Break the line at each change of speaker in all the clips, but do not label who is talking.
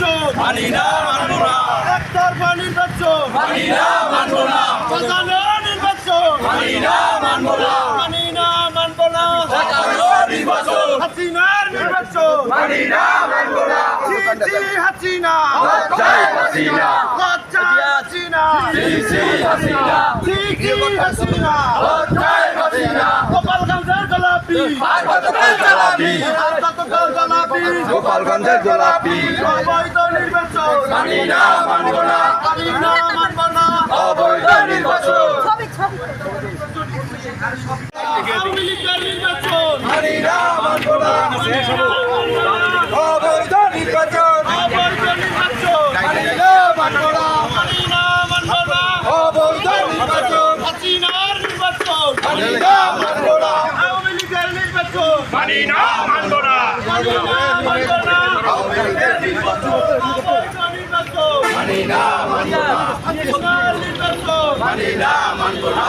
মানি না মানব না
একতরফা নির্বাচন।
মানি না মানব না
প্রধান নির্বাচন।
মানি না মানব না
মানি না মানব না
সাজানো নির্বাচন।
হাসিনার নির্বাচন।
মানি না মানব না
জি জি হাসিনা।
জয় হাসিনা।
হাসিনা।
জি জি হাসিনা।
জি জি হাসিনা।
জয় হাসিনা।
গোপালগঞ্জের গোলাপি
মানি না মানব না
মানি
অবৈধ নির্বাচন মানি মানি
মানি
মানি না
আওয়ামী লীগের নির্বাচন
মানি না মানব না।
মানি না
মানি না। মানব না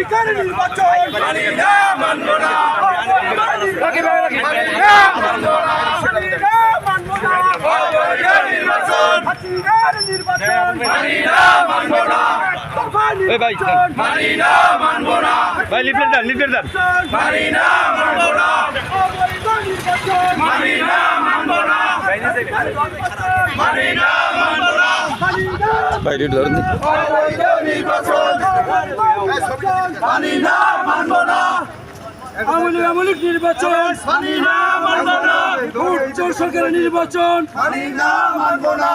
হাসিনার নির্বাচন
মানি না মানব না। নির্বাচন মানি না মানব না মানি না মানব না অবৈধ নির্বাচন মানি না মানব না মানি না মানব না
ভাই লিফলেট দেন লিফলেট দেন
মানি না মানব না মানি না মানব না মানি না মানব না
ভাই লিফট ধরেন
নির্বাচন মানি না মানব না
আমলিক নির্বাচন।
মানি না মানব না
উচ্চ সরকারের নির্বাচন
মানি না মানব না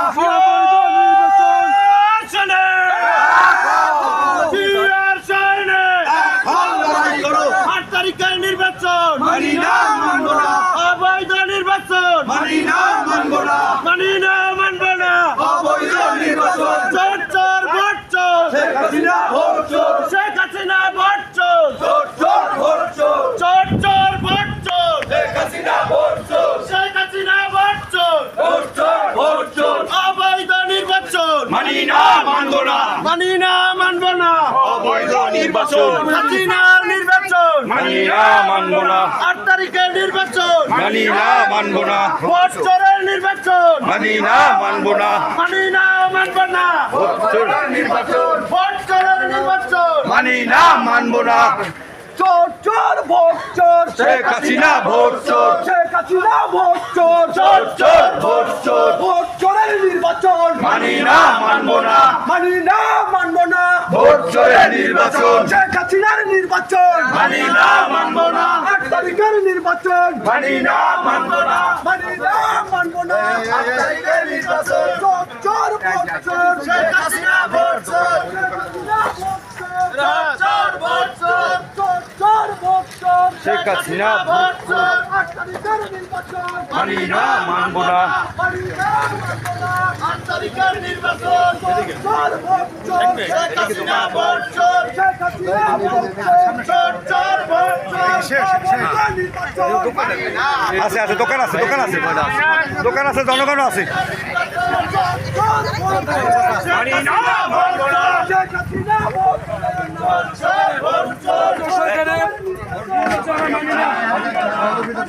লড়াই করো
আট তারিখের নির্বাচন
মানি না মানব না
অবৈধ নির্বাচন
মানি না মানব না
মানি না মানব না
অবৈধ নির্বাচন
চোর চোর ভোট চোর
শেখ হাসিনা ভোট চোর
শেখ হাসিনা ভোট চোর
চোর চোর ভোট চোর
চোর চোর ভোট চোর
শেখ হাসিনা ভোট চোর
শেখ হাসিনা ভোট চোর
ভোট চোর ভোট চোর
অবৈধ নির্বাচন
মানি না মানব না।
মানি না মানব না।
অবৈধ নির্বাচন।
হাসিনার নির্বাচন।
মানি না মানবো না।
আট তারিখের নির্বাচন।
মানি না মানবো না।
ভোট চোরের নির্বাচন।
মানি না মানবো না।
মানি না মানব না।
চোর নির্বাচন।
ভোট চোরের নির্বাচন।
মানি না মানবো না।
চোর চোর ভোট চোর।
শেখ হাসিনা ভোট চোর।
শেখ হাসিনা ভোট চোর।
চোর চোর ভোট চোর।
ভোট চোরের নির্বাচন।
মানি না মানব না।
মানি না মানব না।
ভোট চোরের নির্বাচন।
শেখ হাসিনার নির্বাচন।
মানি না মানব না।
আট তারিখের নির্বাচন।
মানি না মানব না।
মানি না মানব না।
আট তারিখের নির্বাচন।
চোর চোর ভোট চোর।
শেখ হাসিনা ভোট চোর।
চোর চোর ভোট চোর।
শেখ হাসিনা
ভোট
মানি না মানবো না। আছে আছে দোকান আছে দোকান আছে। দোকান আছে জনগণ আছে।
মানি না মানব না
শেখ হাসিনা ভোট চোর ভোট চোর
ফাঁকা করে